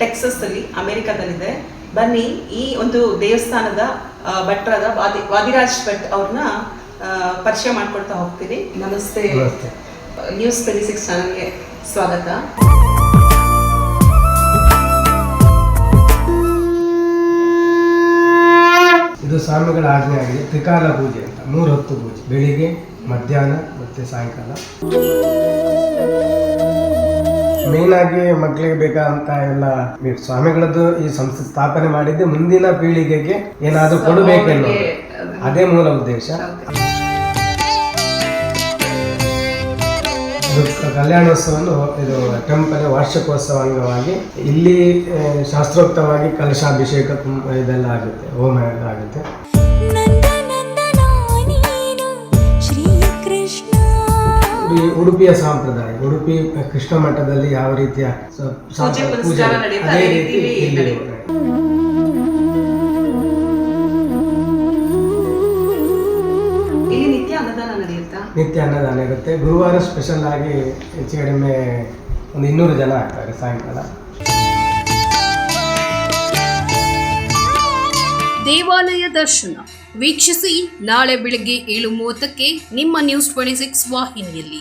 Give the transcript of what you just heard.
Texas ಅಲ್ಲಿ ಅಮೆರಿಕಾದಲ್ಲಿದೆ. ಬನ್ನಿ ಈ ಒಂದು ದೇವಸ್ಥಾನದ ಭಟ್ರದ ವಾದಿ ವಾದಿರಾಜ್ ಭಟ್ ಅವ್ರನ್ನ ಪರಿಚಯ ಮಾಡ್ಕೊಳ್ತಾ ಹೋಗ್ತೀನಿ. ನಮಸ್ತೆ. ನಮಸ್ತೆ. ನ್ಯೂಸ್ ಟ್ವೆಂಟಿ ಸಿಕ್ಸ್ ಚಾನಲ್ಗೆ ಸ್ವಾಗತ. ಇದು ಸ್ವಾಮಿಗಳ ಆಜ್ಞೆ ಆಗಿದೆ. ತ್ರಿಕಾಲ ಪೂಜೆ ಅಂತ. ಮೂರು ಹೊತ್ತು ಪೂಜೆ. ಬೆಳಿಗ್ಗೆ ಮಧ್ಯಾಹ್ನ ಮತ್ತೆ ಸಾಯಂಕಾಲ. ಮೇನ್ ಆಗಿ ಮಕ್ಕಳಿಗೆ ಬೇಕಾದಂತ ಎಲ್ಲ ಈ ಸ್ವಾಮಿಗಳದ್ದು ಈ ಸಂಸ್ಥೆ ಸ್ಥಾಪನೆ ಮಾಡಿದ್ದೆ ಮುಂದಿನ ಪೀಳಿಗೆಗೆ ಏನಾದರೂ ಕೊಡಬೇಕೆನ್ನೋ ಅದೇ ಮೂಲ ಉದ್ದೇಶ. ಕಲ್ಯಾಣೋತ್ಸವವನ್ನು ಇದು ಟೆಂಪಲ್ ವಾರ್ಷಿಕೋತ್ಸವ ಅಂಗವಾಗಿ ಇಲ್ಲಿ ಶಾಸ್ತ್ರೋಕ್ತವಾಗಿ ಕಲಶಾಭಿಷೇಕ ಇದೆಲ್ಲ ಆಗುತ್ತೆ ಹೋಮ ಎಲ್ಲ ಆಗುತ್ತೆ. ಈ ಉಡುಪಿಯ ಸಂಪ್ರದಾಯ ಉಡುಪಿ ಕೃಷ್ಣ ಮಠದಲ್ಲಿ ಯಾವ ರೀತಿಯ ಪೂಜೆ ಅದೇ ರೀತಿ ಇಲ್ಲಿ ನಿತ್ಯ ಅನ್ನದಾನ ಇರುತ್ತೆ. ಗುರುವಾರ ಸ್ಪೆಷಲ್ ಆಗಿ ಹೆಚ್ಚು ಕಡಿಮೆ ಒಂದು ಇನ್ನೂರು ಜನ ಆಗ್ತಾರೆ ಸಾಯಂಕಾಲ. ದೇವಾಲಯ ದರ್ಶನ. ವೀಕ್ಷಿಸಿ ನಾಳೆ ಬೆಳಗ್ಗೆ ಏಳು ಮೂವತ್ತಕ್ಕೆ ನಿಮ್ಮ ನ್ಯೂಸ್ ಟ್ವೆಂಟಿ ಸಿಕ್ಸ್ ವಾಹಿನಿಯಲ್ಲಿ.